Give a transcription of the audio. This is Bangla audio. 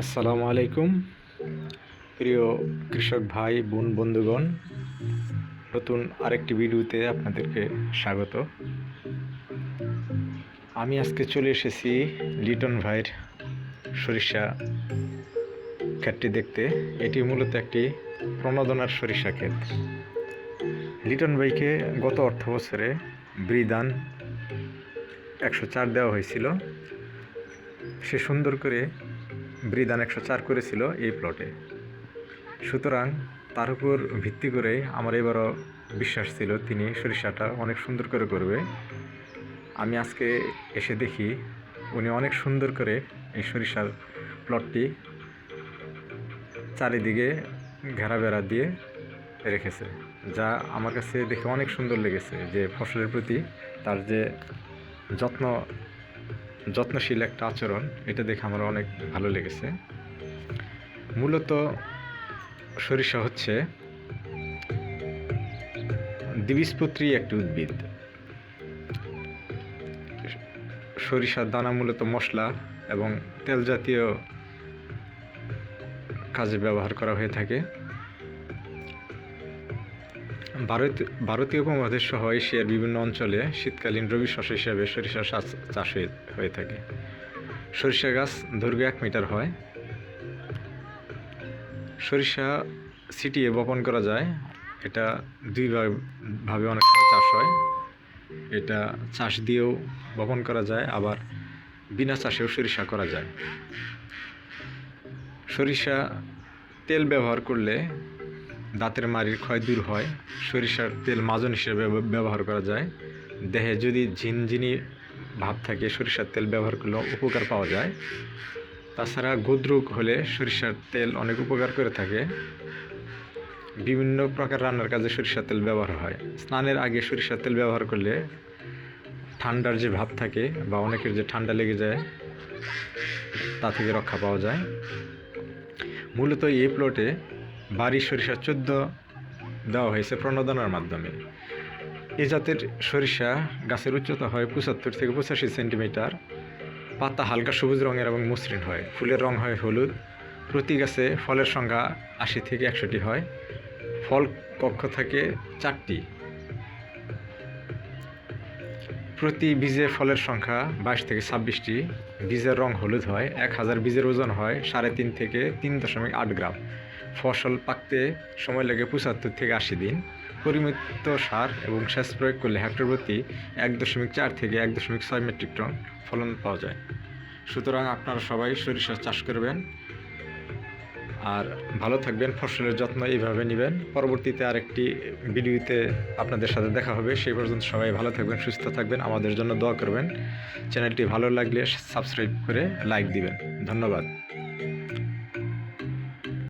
আসসালামু আলাইকুম। প্রিয় কৃষক ভাই, বোন, বন্ধুগণ, নতুন আরেকটি ভিডিওতে আপনাদেরকে স্বাগত। আমি আজকে চলে এসেছি লিটন ভাইয়ের সরিষা ক্ষেতটি দেখতে। এটি মূলত একটি প্রণোদনার সরিষা ক্ষেত। লিটন ভাইকে গত অর্থ বছরে ব্রিদান একশো চার দেওয়া হয়েছিল। সে সুন্দর করে ব্রিদান একশো চার করেছিল এই প্লটে সুতরাং তার উপর ভিত্তি করে আমার এবারও বিশ্বাস ছিল, তিনি সরিষাটা অনেক সুন্দর করে করবে। আমি আজকে এসে দেখি উনি অনেক সুন্দর করে এই সরিষার প্লটটি চারিদিকে ঘেরা বেড়া দিয়ে রেখেছে, যা আমার কাছে দেখে অনেক সুন্দর লেগেছে যে ফসলের প্রতি তার যে যত্ন যত্নশীল একটা আচরণ, এটা দেখে আমার অনেক ভালো লেগেছে। মূলত সরিষা হচ্ছে দ্বিবীজপত্রী একটি উদ্ভিদ। সরিষার দানা মূলত মশলা এবং তেল জাতীয় কাজে ব্যবহার করা হয়ে থাকে। ভারত, ভারতীয় উপমহাদেশ সহ এশিয়ার বিভিন্ন অঞ্চলে শীতকালীন রবি শস্য হিসাবে সরিষা চাষ- হয়ে- থাকে। সরিষা গাছ দৈর্ঘ্য এক মিটার হয়। সরিষা ছিটিয়ে বপন করা যায়। এটা দুই ভাবে অনেক সময় চাষ হয়। এটা চাষ দিয়েও বপন করা যায়, আবার বিনা চাষেও সরিষা করা যায়। সরিষা তেল ব্যবহার করলে দাঁতের মাড়ির ক্ষয় দূর হয়, সরিষার তেল মাজন হিসেবে ব্যবহার করা যায়। দেহে যদি ঝিনঝিনি ভাব থাকে, সরিষার তেল ব্যবহার করলে উপকার পাওয়া যায়। তাছাড়া গোদ্রোগ হলে সরিষার তেল অনেক উপকার করে থাকে। বিভিন্ন প্রকার রান্নার কাজে সরিষার তেল ব্যবহার হয়। স্নানের আগে সরিষার তেল ব্যবহার করলে ঠান্ডার যে ভাব থাকে বা অনেকের যে ঠান্ডা লেগে যায়, তা থেকে রক্ষা পাওয়া যায়। মূলত এই প্লটে বাড়ি সরিষা চোদ্দ দেওয়া হয়েছে প্রণোদনার মাধ্যমে। এ জাতের সরিষা গাছের উচ্চতা হয় পঁচাত্তর থেকে পঁচাশি সেন্টিমিটার। পাতা হালকা সবুজ রঙের এবং মসৃণ হয়। ফুলের রং হয় হলুদ। প্রতি গাছে ফলের সংখ্যা আশি থেকে একশোটি হয়। ফল কক্ষ থাকে চারটি। প্রতি বীজে ফলের সংখ্যা বাইশ থেকে ছাব্বিশটি। বীজের রং হলুদ হয়। এক হাজার বীজের ওজন হয় সাড়ে তিন থেকে তিন দশমিক আট গ্রাম। ফসল পাকতে সময় লাগে পঁচাত্তর থেকে আশি দিন। পরিমিত সার এবং সেচ প্রয়োগ করলে হেক্টর প্রতি এক দশমিক চার থেকে এক দশমিক ছয় মেট্রিক টন ফলন পাওয়া যায়। সুতরাং আপনারা সবাই সরিষা চাষ করবেন আর ভালো থাকবেন, ফসলের যত্ন এইভাবে নেবেন। পরবর্তীতে আরেকটি ভিডিওতে আপনাদের সাথে দেখা হবে। সেই পর্যন্ত সবাই ভালো থাকবেন, সুস্থ থাকবেন। আমাদের জন্য দোয়া করবেন। চ্যানেলটি ভালো লাগলে সাবস্ক্রাইব করে লাইক দিবেন। ধন্যবাদ।